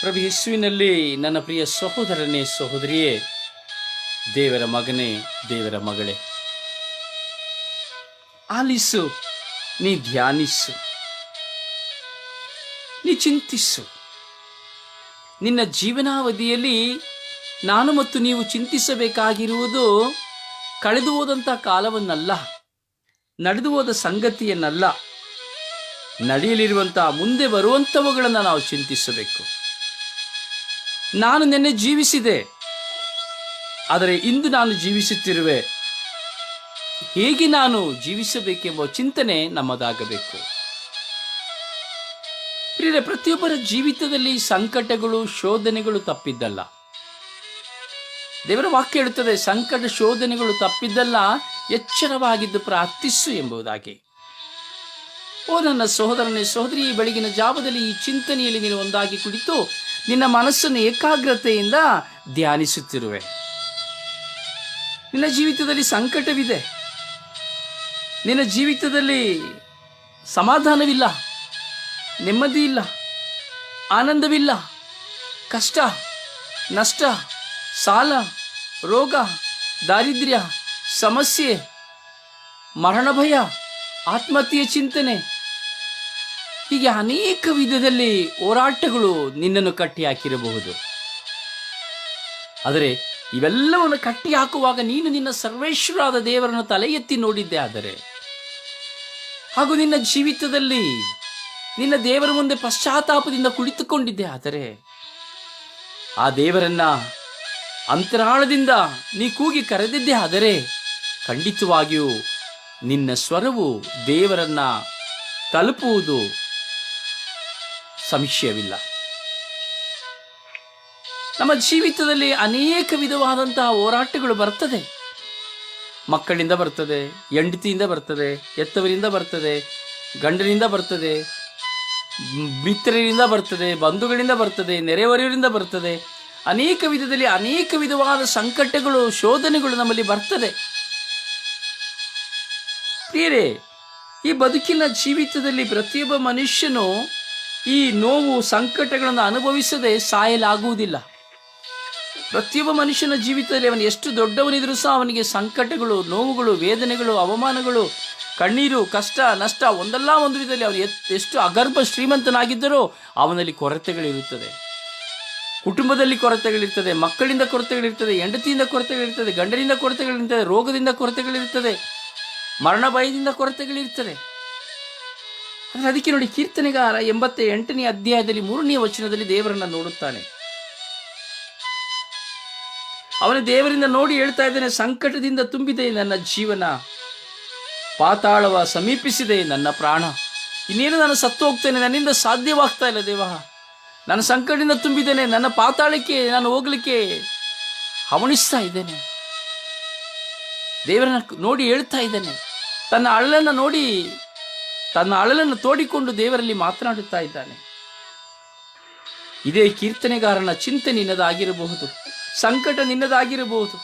ಪ್ರಭು ಯೇಸುವಿನಲ್ಲಿ ನನ್ನ ಪ್ರಿಯ ಸಹೋದರನೇ ಸಹೋದರಿಯೇ, ದೇವರ ಮಗನೇ, ದೇವರ ಮಗಳೇ. ಆಲಿಸು, ನೀ ಧ್ಯಾನಿಸು, ನೀ ಚಿಂತಿಸು. ನಿನ್ನ ಜೀವನಾವಧಿಯಲ್ಲಿ ನಾನು ಮತ್ತು ನೀವು ಚಿಂತಿಸಬೇಕಾಗಿರುವುದು ಕಳೆದು ಹೋದಂಥ ಕಾಲವನ್ನಲ್ಲ, ನಡೆದು ಹೋದ ಸಂಗತಿಯನ್ನಲ್ಲ. ನಡೆಯಲಿರುವಂಥ ಮುಂದೆ ಬರುವಂಥವುಗಳನ್ನು ನಾವು ಚಿಂತಿಸಬೇಕು. ನಾನು ನಿನ್ನೆ ಜೀವಿಸಿದೆ. ಆದರೆ ಇಂದು ನಾನು ಜೀವಿಸುತ್ತಿರುವೆ. ಹೇಗೆ ನಾನು ಜೀವಿಸಬೇಕೆಂಬ ಚಿಂತನೆ ನಮ್ಮದಾಗಬೇಕು. ಪ್ರಿಯರೇ, ಪ್ರತಿಯೊಬ್ಬರ ಜೀವಿತದಲ್ಲಿ ಸಂಕಟಗಳು, ಶೋಧನೆಗಳು ತಪ್ಪಿದ್ದಲ್ಲ. ದೇವರ ವಾಕ್ಯ ಹೇಳುತ್ತದೆ, ಸಂಕಟ, ಶೋಧನೆಗಳು ತಪ್ಪಿದ್ದಲ್ಲ, ಎಚ್ಚರವಾಗಿದ್ದು ಪ್ರಾರ್ಥಿಸು ಎಂಬುದಾಗಿ. ಓ ನನ್ನ ಸಹೋದರನೇ ಸಹೋದರಿ ಈ ಬೆಳಗಿನ ಜಾವದಲ್ಲಿ ಈ ಚಿಂತನೆಯಲ್ಲಿ ನೀನು ಒಂದಾಗಿ ಕುಳಿತು ನಿನ್ನ ಮನಸ್ಸನ್ನು ಏಕಾಗ್ರತೆಯಿಂದ ಧ್ಯಾನಿಸುತ್ತಿರುವೆ. ನಿನ್ನ ಜೀವಿತದಲ್ಲಿ ಸಂಕಟವಿದೆ. ನಿನ್ನ ಜೀವಿತದಲ್ಲಿ ಸಮಾಧಾನವಿಲ್ಲ. ನೆಮ್ಮದಿ ಇಲ್ಲ ಆನಂದವಿಲ್ಲ. ಕಷ್ಟ, ನಷ್ಟ, ಸಾಲ, ರೋಗ, ದಾರಿದ್ರ್ಯ, ಸಮಸ್ಯೆ ಮರಣ ಭಯ ಆತ್ಮಹತ್ಯೆಯ ಚಿಂತನೆ ಹೀಗೆ ಅನೇಕ ವಿಧದಲ್ಲಿ ಹೋರಾಟಗಳು ನಿನ್ನನ್ನು ಕಟ್ಟಿ ಹಾಕಿರಬಹುದು. ಆದರೆ ಇವೆಲ್ಲವನ್ನು ಕಟ್ಟಿ ಹಾಕುವಾಗ ನೀನು ನಿನ್ನ ಸರ್ವೇಶ್ವರಾದ ದೇವರನ್ನು ತಲೆ ಎತ್ತಿ ನೋಡಿದ್ದೆ ಆದರೆ, ಹಾಗೂ ನಿನ್ನ ಜೀವಿತದಲ್ಲಿ ನಿನ್ನ ದೇವರ ಮುಂದೆ ಪಶ್ಚಾತ್ತಾಪದಿಂದ ಕುಳಿತುಕೊಂಡಿದ್ದೆ ಆದರೆ, ಆ ದೇವರನ್ನ ಅಂತರಾಳದಿಂದ ನೀ ಕೂಗಿ ಕರೆದಿದ್ದೆ ಆದರೆ ಖಂಡಿತವಾಗಿಯೂ ನಿನ್ನ ಸ್ವರವು ದೇವರನ್ನ ತಲುಪುವುದು ಸಂಶಯವಿಲ್ಲ. ನಮ್ಮ ಜೀವಿತದಲ್ಲಿ ಅನೇಕ ವಿಧವಾದಂತಹ ಹೋರಾಟಗಳು ಬರ್ತದೆ. ಮಕ್ಕಳಿಂದ ಬರ್ತದೆ, ಹೆಂಡತಿಯಿಂದ ಬರ್ತದೆ ಎತ್ತವರಿಂದ ಬರ್ತದೆ, ಗಂಡನಿಂದ ಬರ್ತದೆ, ಮಿತ್ರರಿಂದ ಬರ್ತದೆ, ಬಂಧುಗಳಿಂದ ಬರ್ತದೆ, ನೆರೆಹೊರೆಯವರಿಂದ ಬರ್ತದೆ. ಅನೇಕ ವಿಧದಲ್ಲಿ ಅನೇಕ ವಿಧವಾದ ಸಂಕಟಗಳು, ಶೋಧನೆಗಳು ನಮ್ಮಲ್ಲಿ ಬರ್ತದೆ. ಪ್ರಿಯರೇ, ಈ ಬದುಕಿನ ಜೀವಿತದಲ್ಲಿ ಪ್ರತಿಯೊಬ್ಬ ಮನುಷ್ಯನು ಈ ನೋವು ಸಂಕಟಗಳನ್ನು ಅನುಭವಿಸದೆ ಸಾಯಲಾಗುವುದಿಲ್ಲ. ಪ್ರತಿಯೊಬ್ಬ ಮನುಷ್ಯನ ಜೀವಿತದಲ್ಲಿ ಅವನು ಎಷ್ಟು ದೊಡ್ಡವನಿದ್ರೂ ಸಹ ಅವನಿಗೆ ಸಂಕಟಗಳು, ನೋವುಗಳು, ವೇದನೆಗಳು, ಅವಮಾನಗಳು, ಕಣ್ಣೀರು, ಕಷ್ಟ, ನಷ್ಟ ಒಂದಲ್ಲ ಒಂದು ವಿಧದಲ್ಲಿ ಅವನು ಎಷ್ಟು ಅಗರ್ಭ ಶ್ರೀಮಂತನಾಗಿದ್ದರೂ ಅವನಲ್ಲಿ ಕೊರತೆಗಳಿರುತ್ತದೆ. ಕುಟುಂಬದಲ್ಲಿ ಕೊರತೆಗಳಿರ್ತದೆ, ಮಕ್ಕಳಿಂದ ಕೊರತೆಗಳಿರ್ತದೆ, ಹೆಂಡತಿಯಿಂದ ಕೊರತೆಗಳಿರ್ತದೆ, ಗಂಡನಿಂದ ಕೊರತೆಗಳಿರ್ತದೆ, ರೋಗದಿಂದ ಕೊರತೆಗಳಿರ್ತದೆ, ಮರಣ ಭಯದಿಂದ ಕೊರತೆಗಳಿರ್ತದೆ. ಅದಕ್ಕೆ ನೋಡಿ ಕೀರ್ತನೆಗಾರ ಎಂಬತ್ತ ಎಂಟನೇ ಅಧ್ಯಾಯದಲ್ಲಿ ಮೂರನೇ ವಚನದಲ್ಲಿ ದೇವರನ್ನ ನೋಡುತ್ತಾನೆ. ಅವನ ದೇವರಿಂದ ನೋಡಿ ಹೇಳ್ತಾ ಇದ್ದಾನೆ, ಸಂಕಟದಿಂದ ತುಂಬಿದೆ ನನ್ನ ಜೀವನ, ಪಾತಾಳವ ಸಮೀಪಿಸಿದೆ ನನ್ನ ಪ್ರಾಣ. ಇನ್ನೇನು ನಾನು ಸತ್ತು ಹೋಗ್ತೇನೆ ನನ್ನಿಂದ ಸಾಧ್ಯವಾಗ್ತಾ ಇಲ್ಲ ದೇವ. ನನ್ನ ಸಂಕಟದಿಂದ ತುಂಬಿದ್ದೇನೆ, ನನ್ನ ಪಾತಾಳಕ್ಕೆ, ನಾನು ಹೋಗ್ಲಿಕ್ಕೆ ಹವಣಿಸ್ತಾ ಇದ್ದೇನೆ. ದೇವರನ್ನ ನೋಡಿ ಹೇಳ್ತಾ ಇದ್ದೇನೆ. ತನ್ನ ಅಳಲನ್ನು ನೋಡಿ ತನ್ನ ಅಳಲನ್ನು ತೋಡಿಕೊಂಡು ದೇವರಲ್ಲಿ ಮಾತನಾಡುತ್ತಾ ಇದ್ದಾನೆ. ಇದೇ ಕೀರ್ತನೆಗಾರನ ಚಿಂತೆ ನಿನ್ನದಾಗಿರಬಹುದು, ಸಂಕಟ ನಿನ್ನದಾಗಿರಬಹುದು.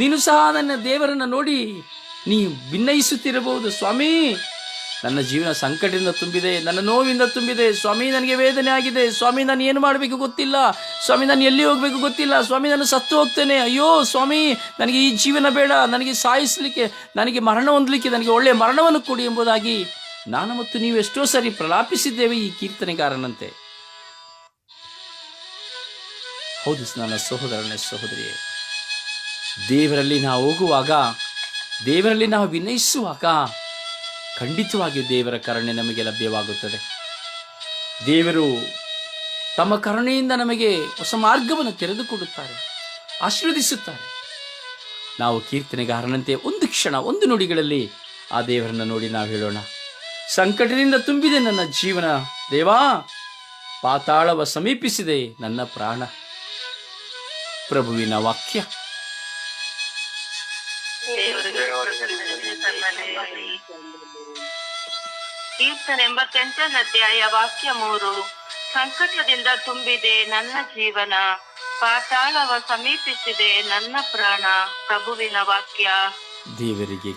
ನೀನು ಸಹ ನನ್ನ ದೇವರನ್ನು ನೋಡಿ ನೀ ಭಿನ್ನಯಿಸುತ್ತಿರಬಹುದು ಸ್ವಾಮಿ, ನನ್ನ ಜೀವನ ಸಂಕಟದಿಂದ ತುಂಬಿದೆ, ನನ್ನ ನೋವಿಂದ ತುಂಬಿದೆ. ಸ್ವಾಮಿ, ನನಗೆ ವೇದನೆ ಆಗಿದೆ. ಸ್ವಾಮಿ, ನಾನು ಏನು ಮಾಡಬೇಕು ಗೊತ್ತಿಲ್ಲ. ಸ್ವಾಮಿ, ನಾನು ಎಲ್ಲಿ ಹೋಗಬೇಕು ಗೊತ್ತಿಲ್ಲ. ಸ್ವಾಮಿ, ನಾನು ಸತ್ತು ಹೋಗ್ತೇನೆ. ಅಯ್ಯೋ ಸ್ವಾಮಿ, ನನಗೆ ಈ ಜೀವನ ಬೇಡ. ನನಗೆ ಸಾಯಿಸಲಿಕ್ಕೆ, ನನಗೆ ಮರಣ ಹೊಂದಲಿಕ್ಕೆ, ನನಗೆ ಒಳ್ಳೆಯ ಮರಣವನ್ನು ಕೊಡಿ ಎಂಬುದಾಗಿ ನಾನು ಮತ್ತು ನೀವು ಎಷ್ಟೋ ಸಾರಿ ಪ್ರಲಾಪಿಸಿದ್ದೇವೆ ಈ ಕೀರ್ತನೆಗಾರನಂತೆ. ಹೌದು ನನ್ನ ಸಹೋದರನೇ ಸಹೋದರಿಯೇ, ದೇವರಲ್ಲಿ ನಾವು ಹೋಗುವಾಗ, ದೇವರಲ್ಲಿ ನಾವು ವಿನಯಿಸುವಾಗ ಖಂಡಿತವಾಗಿ ದೇವರ ಕರುಣೆ ನಮಗೆ ಲಭ್ಯವಾಗುತ್ತದೆ. ದೇವರು ತಮ್ಮ ಕರುಣೆಯಿಂದ ನಮಗೆ ಹೊಸ ಮಾರ್ಗವನ್ನು ತೆರೆದುಕೊಡುತ್ತಾರೆ, ಆಶೀರ್ವದಿಸುತ್ತಾರೆ. ನಾವು ಕೀರ್ತನೆಗಾರನಂತೆ ಒಂದು ಕ್ಷಣ, ಒಂದು ನುಡಿಗಳಲ್ಲಿ ಆ ದೇವರನ್ನು ನೋಡಿ ನಾವು ಹೇಳೋಣ. ಸಂಕಟದಿಂದ ತುಂಬಿದೆ ನನ್ನ ಜೀವನ. ದೇವಾ ಪಾತಾಳವ ಸಮೀಪಿಸಿದೆ ನನ್ನ ಪ್ರಾಣ. ಪ್ರಭುವಿನ ವಾಕ್ಯ. ಕೀರ್ತನ ಎಂಬತ್ತೆಂಟನೇ ಅಧ್ಯಾಯ ವಾಕ್ಯ ಮೂರು. ಸಂಕಟದಿಂದ ತುಂಬಿದೆ ನನ್ನ ಜೀವನ ಪಾತಾಳವ ಸಮೀಪಿಸಿದೆ ನನ್ನ ಪ್ರಾಣ. ಪ್ರಭುವಿನ ವಾಕ್ಯ. ದೇವರಿಗೆ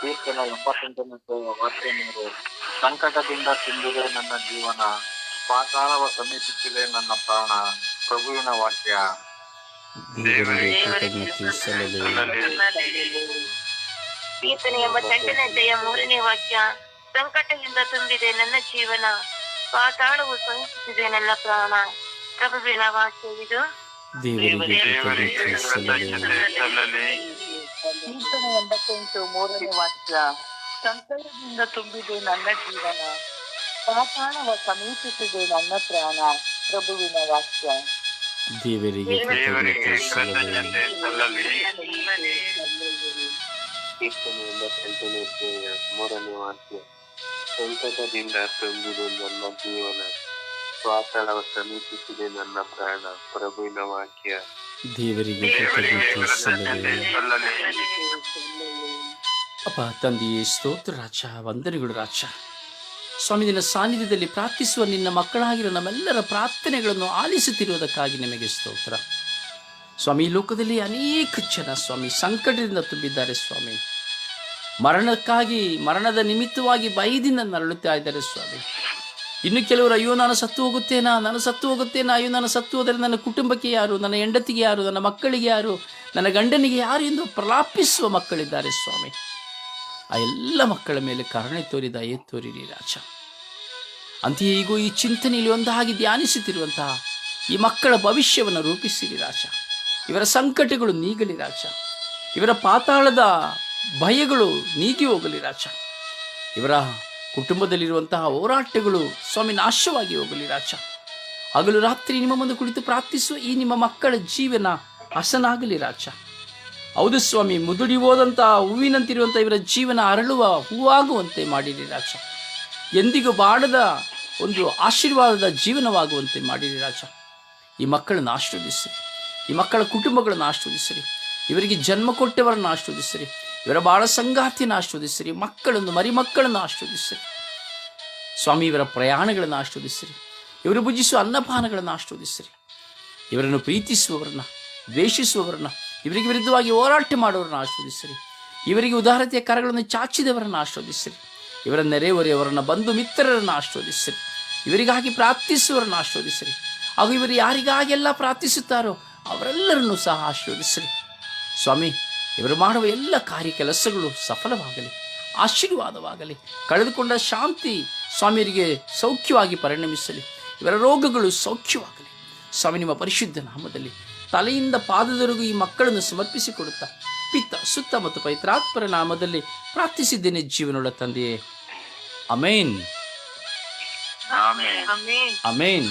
ಕೀರ್ತನೆ ಎಪ್ಪತ್ತೆಂಟನೇ ವಾಕ್ಯ ಮೂರು. ಸಂಕಟದಿಂದ ತುಂಬಿದೆ ನನ್ನ ಜೀವನ ಪಾತಾಳವ ಸಮೀಪಿಸಿದೆ ನನ್ನ ಪ್ರಾಣ. ಪ್ರಭುವಿನ ವಾಕ್ಯ. ಕೀರ್ತನೆ ಎಂಬತ್ತೆಂಟನೇ ಅಧ್ಯಾಯ ಮೂರನೇ ವಾಕ್ಯ. ಸಂಕಟದಿಂದ ತುಂಬಿದೆ ನನ್ನ ಜೀವನ ಪಾತಾಳವು ಸಮೀಪಿಸಿದೆ ನನ್ನ ಪ್ರಾಣ. ಪ್ರಭುವಿನ ವಾಕ್ಯ ಇದು. ದೇವರಿಗೆ ಕೀರ್ತನೆ ಎಂಬತ್ತೆಂಟು ಮೂರನೇ ವಾಕ್ಯ ಸಂಕಟದಿಂದ ತುಂಬಿದೆ ನನ್ನ ಜೀವನ. ಪಾತಾಳವ ಸಮೀಪಿಸಿದೆ ನನ್ನ ಪ್ರಾಣ. ಪ್ರಭುವಿನ ವಾಕ್ಯ. ದೇವರಿಗೆ ಕೃತಜ್ಞತೆ ಸಲ್ಲಲಿ ಕೀರ್ತನೆ ಎಂಬತ್ತೆಂಟನೇ ಅಧ್ಯಾಯ ಮೂರನೇ ವಾಕ್ಯ. ಸಂಕಟದಿಂದ ತುಂಬಿದೆ ನನ್ನ ಜೀವನ. ಪಾತಾಳವ ಸಮೀಪಿಸಿದೆ ನನ್ನ ಪ್ರಾಣ. ಪ್ರಭುವಿನ ವಾಕ್ಯ. ದೇವರಿಗೆ ಅಪ್ಪ, ತಂದೆಯೇ, ಸ್ತೋತ್ರ ರಾಜ, ವಂದನೆಗಳು ರಾಜ. ಸ್ವಾಮಿ, ನಿನ್ನ ಸಾನ್ನಿಧ್ಯದಲ್ಲಿ ಪ್ರಾರ್ಥಿಸುವ ನಿನ್ನ ಮಕ್ಕಳಾಗಿರೋ ನಮ್ಮೆಲ್ಲರ ಪ್ರಾರ್ಥನೆಗಳನ್ನು ಆಲಿಸುತ್ತಿರುವುದಕ್ಕಾಗಿ ನಿಮಗೆ ಸ್ತೋತ್ರ. ಸ್ವಾಮಿ ಲೋಕದಲ್ಲಿ ಅನೇಕ ಜನ ಸ್ವಾಮಿ ಸಂಕಟದಿಂದ ತುಂಬಿದ್ದಾರೆ ಸ್ವಾಮಿ. ಮರಣಕ್ಕಾಗಿ, ಮರಣದ ನಿಮಿತ್ತವಾಗಿ ಭಯದಿಂದ ನರಳುತ್ತಾ ಇದ್ದಾರೆ ಸ್ವಾಮಿ. ಇನ್ನು ಕೆಲವರು, ಅಯ್ಯೋ, ನಾನು ಸತ್ತು ಹೋಗುತ್ತೇನಾ? ನಾನು ಸತ್ತು ಹೋಗುತ್ತೇನಾ? ಅಯ್ಯೋ, ನಾನು ಸತ್ತು ಹೋದರೆ ನನ್ನ ಕುಟುಂಬಕ್ಕೆ ಯಾರು? ನನ್ನ ಹೆಂಡತಿಗೆ ಯಾರು? ನನ್ನ ಮಕ್ಕಳಿಗೆ ಯಾರು? ನನ್ನ ಗಂಡನಿಗೆ ಯಾರು? ಎಂದು ಪ್ರಲಾಪಿಸುವ ಮಕ್ಕಳಿದ್ದಾರೆ ಸ್ವಾಮಿ. ಆ ಎಲ್ಲ ಮಕ್ಕಳ ಮೇಲೆ ಕರುಣೆ ತೋರಿದ ಏ ತೋರಿರಿ ರಾಜ ಅಂತೆಯೇ ಈಗೂ ಈ ಚಿಂತನೆಯಲ್ಲಿ ಒಂದಾಗಿ ಧ್ಯಾನಿಸುತ್ತಿರುವಂತಹ ಈ ಮಕ್ಕಳ ಭವಿಷ್ಯವನ್ನು ರೂಪಿಸಿರಿ ರಾಜ ಇವರ ಸಂಕಟಗಳು ನೀಗಲಿ ರಾಜ ಇವರ ಪಾತಾಳದ ಭಯಗಳು ನೀಗಿ ಹೋಗಲಿ ರಾಜ ಇವರ ಕುಟುಂಬದಲ್ಲಿರುವಂತಹ ಹೋರಾಟಗಳು ಸ್ವಾಮಿ ನಾಶವಾಗಿ ಹೋಗಲಿ ರಾಜ. ಹಗಲು ರಾತ್ರಿ ನಿಮ್ಮ ಮುಂದೆ ಕುಳಿತು ಪ್ರಾರ್ಥಿಸುವ ಈ ನಿಮ್ಮ ಮಕ್ಕಳ ಜೀವನ ಹಸನಾಗಲಿ ರಾಜ. ಹೌದು ಸ್ವಾಮಿ, ಮುದುಡಿ ಹೋದಂತಹ ಹೂವಿನಂತಿರುವಂಥ ಇವರ ಜೀವನ ಅರಳುವ ಹೂವಾಗುವಂತೆ ಮಾಡಿರಿ ರಾಜ. ಎಂದಿಗೂ ಬಾಡದ ಒಂದು ಆಶೀರ್ವಾದದ ಜೀವನವಾಗುವಂತೆ ಮಾಡಿರಿ ರಾಜ. ಈ ಮಕ್ಕಳನ್ನು ಆಶೀರ್ವದಿಸಿರಿ. ಈ ಮಕ್ಕಳ ಕುಟುಂಬಗಳನ್ನು ಆಶೀರ್ವದಿಸಿರಿ. ಇವರಿಗೆ ಜನ್ಮ ಕೊಟ್ಟವರನ್ನು ಆಶೀರ್ವದಿಸಿರಿ. ಇವರ ಬಾಳ ಸಂಗಾತಿಯನ್ನು ಆಶ್ವದಿಸಿರಿ ಮಕ್ಕಳನ್ನು ಮರಿ ಮಕ್ಕಳನ್ನು ಆಶೀರ್ವದಿಸಿರಿ. ಸ್ವಾಮಿ ಇವರ ಪ್ರಯಾಣಗಳನ್ನು ಆಶ್ವದಿಸಿರಿ ಇವರು ಭುಜಿಸುವ ಅನ್ನಪಾನಗಳನ್ನು ಆಶ್ವದಿಸಿರಿ ಇವರನ್ನು ಪ್ರೀತಿಸುವವರನ್ನ, ದ್ವೇಷಿಸುವವರನ್ನ, ಇವರಿಗೆ ವಿರುದ್ಧವಾಗಿ ಹೋರಾಟ ಮಾಡುವವರನ್ನು ಆಶ್ವದಿಸಿರಿ ಇವರಿಗೆ ಉದಾರತೆಯ ಕರಗಳನ್ನು ಚಾಚಿದವರನ್ನು ಆಶ್ವದಿಸಿರಿ ಇವರ ನೆರೆಹೊರೆಯವರನ್ನು ಬಂಧು ಮಿತ್ರರನ್ನು ಆಶ್ವದಿಸಿರಿ ಇವರಿಗಾಗಿ ಪ್ರಾರ್ಥಿಸುವವರನ್ನು ಆಶ್ವದಿಸಿರಿ ಹಾಗೂ ಇವರು ಯಾರಿಗಾಗೆಲ್ಲ ಪ್ರಾರ್ಥಿಸುತ್ತಾರೋ ಅವರೆಲ್ಲರನ್ನು ಸಹ ಆಶ್ವದಿಸಿರಿ ಸ್ವಾಮಿ ಇವರು ಮಾಡುವ ಎಲ್ಲ ಕಾರ್ಯ ಕೆಲಸಗಳು ಸಫಲವಾಗಲಿ ಆಶೀರ್ವಾದವಾಗಲಿ ಕಳೆದುಕೊಂಡ ಶಾಂತಿ ಸ್ವಾಮಿಯರಿಗೆ ಸೌಖ್ಯವಾಗಿ ಪರಿಣಮಿಸಲಿ ಇವರ ರೋಗಗಳು ಸೌಖ್ಯವಾಗಲಿ. ಸ್ವಾಮಿ ನಿಮ್ಮ ಪರಿಶುದ್ಧ ನಾಮದಲ್ಲಿ ತಲೆಯಿಂದ ಪಾದದವರೆಗೂ ಈ ಮಕ್ಕಳನ್ನು ಸಮರ್ಪಿಸಿಕೊಡುತ್ತಾ ಪಿತ್ತ ಸುತ್ತ ಮತ್ತು ಪೈತ್ರಾತ್ಮರ ನಾಮದಲ್ಲಿ ಪ್ರಾರ್ಥಿಸಿದ್ದೇನೆ ಜೀವನೋಳ ತಂದೆಯೇ. ಅಮೇನ್. ಅಮೇನ್.